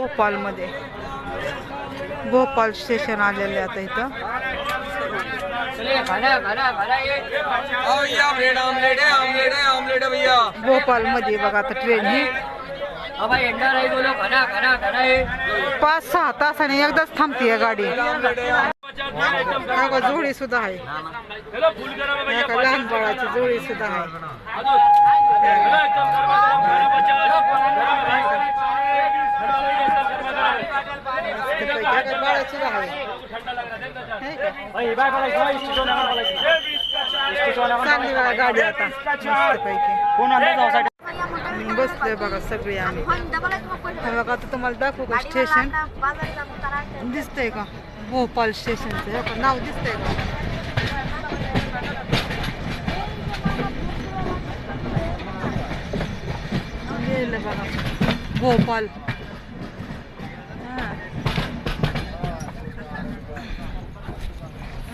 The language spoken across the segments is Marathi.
भोपाळमध्ये भोपाळ स्टेशन आलेले आता इथं. भोपाल मध्ये बघा आता ट्रेन ही. पाच सहा तासाने एकदाच थांबते गाडी. जोडी सुद्धा आहे. लहान बाळाची जोडी सुद्धा आहे. मस्तपैकी. बघा, सगळी गाडी आता मस्तपैकी बसलोय बघा आम्ही बघा आता तुम्हाला दाखवू का स्टेशन दिसतंय का? भोपाल स्टेशनचं हे नाव दिसतंय का? गेलं बघा भोपाल.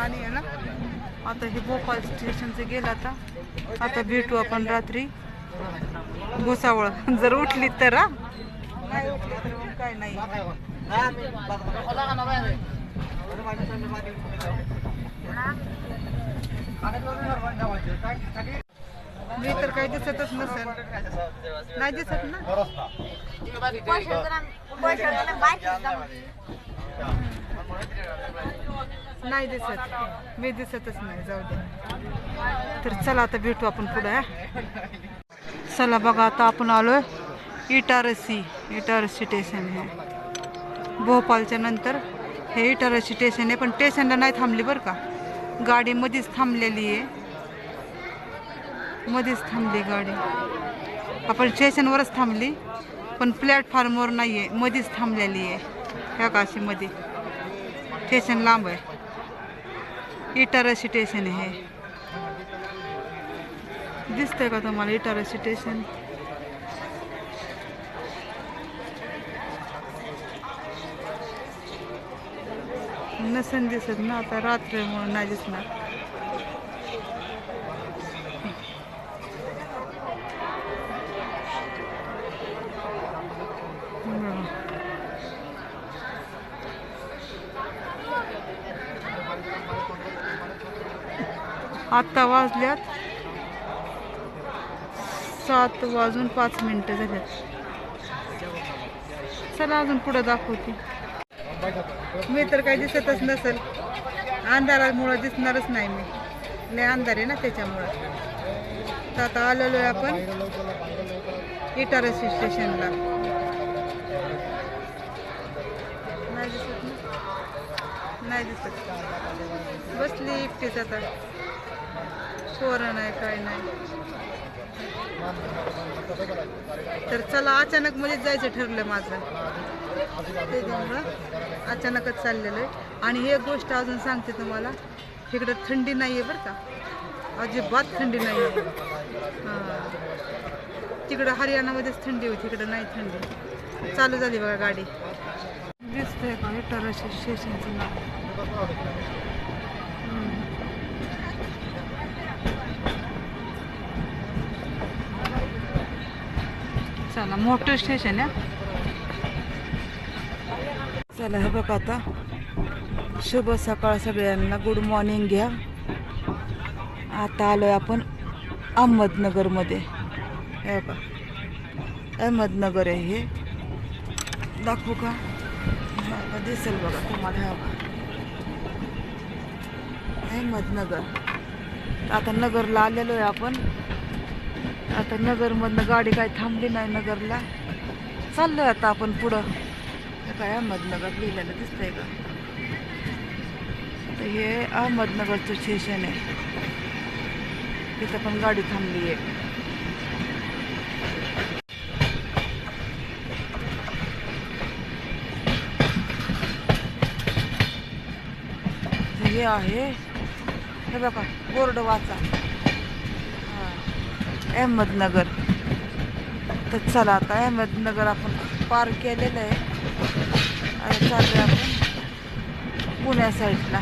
आणि आहे ना? आता हे भोपाळ स्टेशनचं गेलं आता. आता भेटू आपण रात्री. भुसावळ. जर उठली तर हा? नाही उठली तर काय नाही. मी तर काही दिसतच नसेल. नाही दिसत ना? नाही दिसत. मी दिसतच नाही जाऊ दे. तर चला आता भेटू आपण पुढे चला बघा आता आपण आलोय इटारसी इटारसी स्टेशन हे. भोपाळच्या नंतर हे इटारसी स्टेशन आहे पण स्टेशनला नाही थांबली बरं का. गाडी मध्येच थांबलेली आहे. मध्येच थांबली गाडी. आपण स्टेशनवरच थांबली पण प्लॅटफॉर्मवर नाही आहे मध्येच थांबलेली आहे. ह्या काशीमध्ये. स्टेशन लांब आहे. इटारा स्टेशन हे। दिसतंय का तुम्हाला इटारा स्टेशन नसन दिसत ना आता रात्र म्हणून नाही दिसणार बघा. आत्ता वाजल्यात. सात वाजून पाच मिनटं झाल्यात चला अजून पुढं दाखवते. मी तर काही दिसतच नसेल. अंधारामुळं दिसणारच नाही मी. लय अंधार आहे ना त्याच्यामुळं. तर आता आलेलो आहे आपण इटारसी स्टेशनला. नाही दिसत नाही दिसत. बसली एकटीच आता. पोरं नाही काय नाही. तर चला अचानक मध्येच जायचं ठरलं माझं. त्याच्यामुळं अचानकच चाललेलं आहे. आणि हे गोष्ट अजून सांगते तुम्हाला. इकडं थंडी नाही आहे बरं का. अजिबात थंडी नाही आहे हां. तिकडं हरियाणामध्येच थंडी होती इकडं नाही थंडी. चालू झाली बघा गाडी. दिसतंय का विठ्ठल स्टेशनचं नाव? चला मोठं स्टेशन आहे. चला हे बघा आता. शुभ सकाळ सगळ्यांना. गुड मॉर्निंग घ्या. आता आलोय आपण अहमदनगरमध्ये. हे बघा. अहमदनगर आहे हे. दाखवू का? दिसेल बघा तुम्हाला हे बघा. अहमदनगर. आता नगरला आलेलो आहे आपण. आता नगरमधनं गाडी काय थांबली नाही नगरला. चाललोय आता आपण पुढं. काय अहमदनगर लिहिलेलं दिसतंय का? तर हे अहमदनगरचं स्टेशन आहे. तिथं पण गाडी थांबली आहे. हे आहे. हे बघा बोर्ड वाचा. अहमदनगर. तर चला आता अहमदनगर आपण पार केलेलं आहे. आता चाललोय आपण पुण्या साईडला.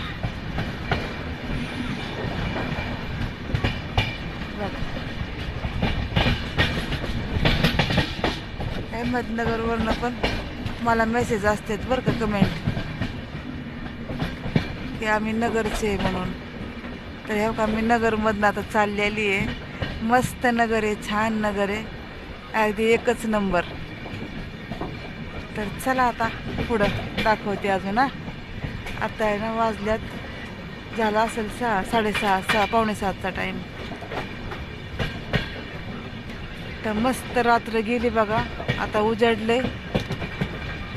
बघा. अहमदनगरवरनं पण मला मेसेज असतात बरं का कमेंट की आम्ही नगरचे म्हणून. तर हे का मी नगरमधनं आता चाललेली आहे. मस्त नगर आहे छान नगर आहे. अगदी एकच नंबर. तर चला आता पुढं दाखवते अजून हा. आता आहे ना वाजल्यात. झाला असेल सहा साडेसहा सहा पावणे सातचा टाईम तर मस्त रात्र गेली बघा. आता उजाडले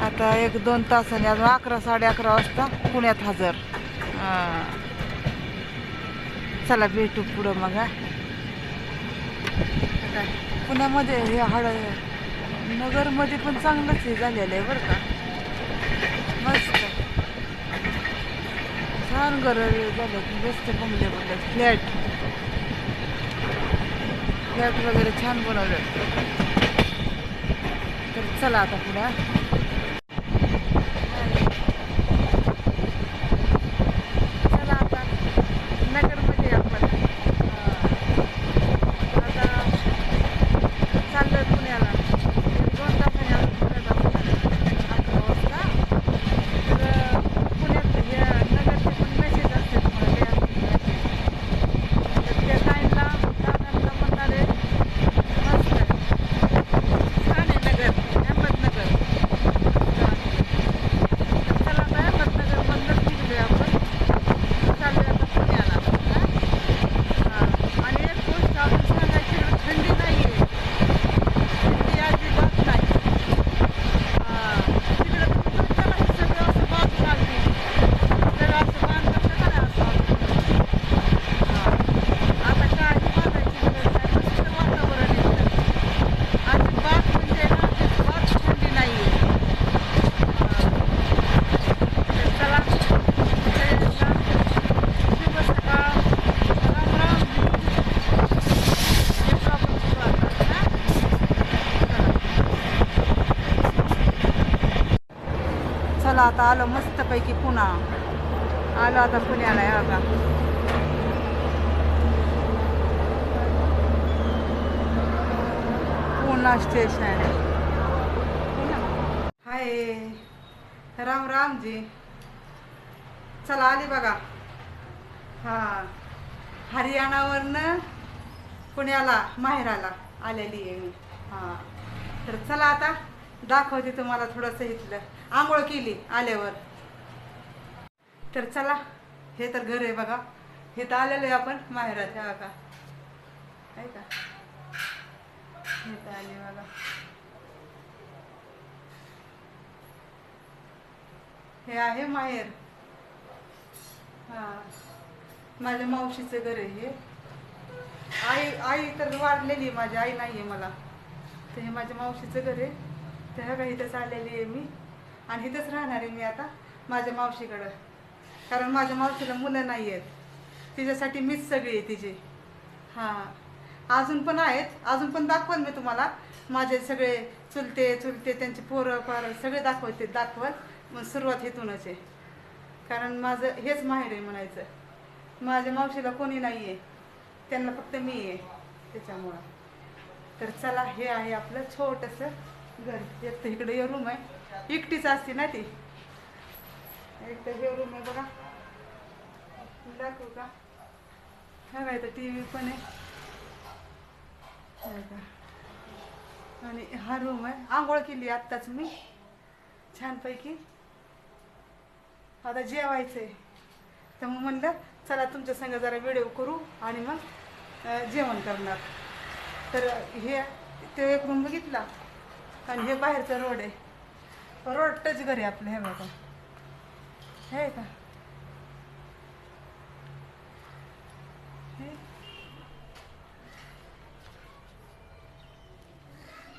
आता एक दोन तासाने अजून अकरा साडे अकरा वाजता पुण्यात हजर. चला भेटू पुढं मग पुण्यामध्ये हे हळ नगरमध्ये पण चांगलंच हे झालेलं आहे बरं का. मस्त. छान घर झालं. मस्त बंगले बनले. फ्लॅट. फ्लॅट वगैरे छान बनवलं. तर चला आता पुढे हा. चला आता नगरमध्ये आपण आता चाललोय पुण्याला एक दोन तासाने आलो पुण्यात आपण अकरा वाजता तर पुण्यात हे नगरचे पण मेसेज असतात मला तर त्या टाईमला दादांना म्हणणारे मस्त आहे. छान आहे नगर अहमदनगर तर चला आता अहमदनगर मधनच निघलोय आपण चाललोय आता पुण्याला हा? हा. आणि एक गोष्ट अजून सांगायची इकडं थंडी नाही आहे थंडी अजिबात नाही हा. तिकडं तुम्ही बघताना हे सगळं असं बाजू लागली सगळं असं बांधलं का नाही असं हा. आता काही बांधायची गरज नाही मस्त वातावरण आहे इकडं. अजिबात म्हणजे ना अजिबात थंडी नाही आहे तर चला सगळ्यांना शुभ सकाळ राम राम येतो आपण पुढं आता, हा? चला. आता आलो मस्तपैकी पुन्हा. आलो आता पुण्याला या पुणा स्टेशन. हाय. राम राम जी चला आली बघा. हा. हरियाणावरनं पुण्याला माहेराला आलेली आहे मी. हा. तर चला आता. दाखवते तुम्हाला थोडंसं इथलं. आंघोळ केली आल्यावर. तर चला हे तर घर आहे बघा. हे तर आलेलं आहे आपण माहेरात ह्या बघा. आहे का? हे तर आले बघा. हे आहे माहेर. हा. माझ्या मावशीचं घर आहे हे. आई आई तर वाढलेली आहे माझी आई नाही आहे मला. तर हे माझ्या मावशीचं घर आहे. तर बघा इथंच आलेली आहे मी. आणि इथंच राहणार आहे मी आता माझ्या मावशीकडं. कारण माझ्या मावशीला मुलं नाही आहेत. तिच्यासाठी मीच सगळी आहे तिची. हां. अजून पण आहेत. अजून पण दाखवल मी तुम्हाला. माझे सगळे चुलते चुलते त्यांचे पोरं पारं सगळे दाखवते दाखवत मग सुरुवात इथूनच आहे. कारण माझं हेच माहेर आहे म्हणायचं. माझ्या मावशीला कोणी नाही आहे. त्यांना फक्त मी आहे. त्याच्यामुळं. तर चला हे आहे आपलं छोटंसं घर. एक तर इकडे हे रूम आहे. एकटीच असते ना ती. एक तर हे रूम आहे बघा. दाखवू का? हा काय तर टी व्ही पण आहे. हे का. आणि हा रूम आहे. आंघोळ केली आत्ताच मी. छानपैकी. आता जेवायचं आहे तर मग म्हणलं चला तुमच्या संग जरा व्हिडिओ करू आणि मग जेवण करणार. तर हे ते एक रूम बघितला. आणि हे बाहेरचं रोड आहे. रोड टच घर आहे आपलं हे बघा. हे का? हे.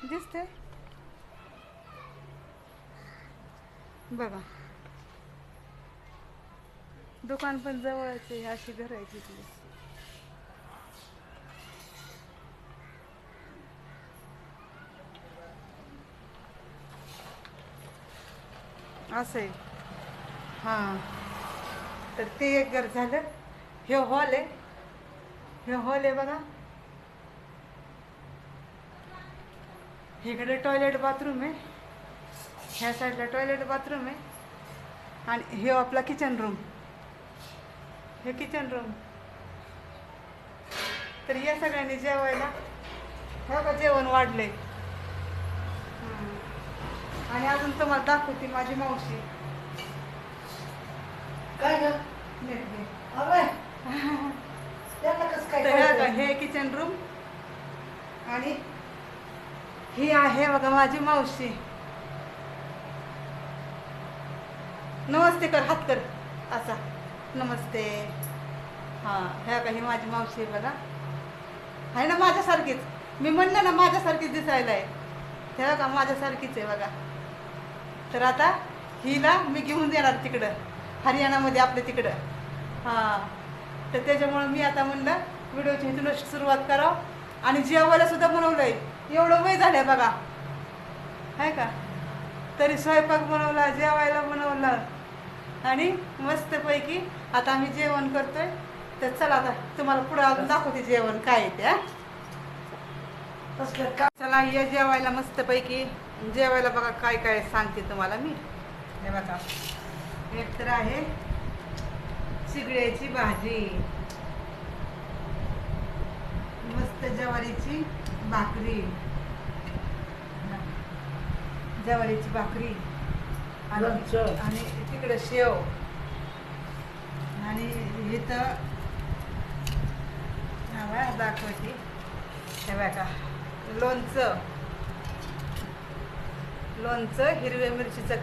दिसते बघा. दुकान पण जवळच आहे अशी घर आहे तिथली. असं आहे. हां. तर ते एक घर झालं. हे हॉल आहे. हे हॉल आहे बघा. इकडे टॉयलेट बाथरूम आहे. ह्या साईडला टॉयलेट बाथरूम आहे. आणि हे आपला किचन रूम हे किचन रूम तर या सगळ्यांनी जेवायला. हे का जेवण वाढले आणि अजून तुम्हाला दाखवते माझी मावशी. काय ग? हे किचन रूम आणि? ही आहे बघा माझी मावशी. नमस्ते कर हात कर. असा. नमस्ते. हां ह्या का ही माझी मावशी आहे बघा. आहे ना माझ्यासारखीच. मी म्हणलं ना माझ्यासारखीच दिसायला आहे त्या का माझ्यासारखीच आहे बघा. तर आता हिला मी घेऊन देणार तिकडं. हरियाणामध्ये आपल्या तिकडं. हां. तर त्याच्यामुळं मी आता म्हणलं व्हिडिओची इथूनच सुरुवात करावं. आणि जेवायला सुद्धा आहे एवढं वय झालं आहे बघा. आहे का? तरी स्वयंपाक बनवला जेवायला बनवलं. आणि मस्तपैकी आता आम्ही जेवण करतोय. तर चला आता तुम्हाला पुढं अजून दाखवते जेवण काय आहे ते चला ये जेवायला मस्तपैकी. जेवायला बघा काय काय सांगते तुम्हाला मी. हे बघा. एक तर आहे चिगड्याची भाजी. मस्त ज्वारीची भाकरी. ज्वारीची भाकरी. आणि लोणचं. आणि तिकडं शेव. आणि इथं हा बघा, दाखवते. हे बघा. लोणचं. लोणचं हिरव्या मिरचीचं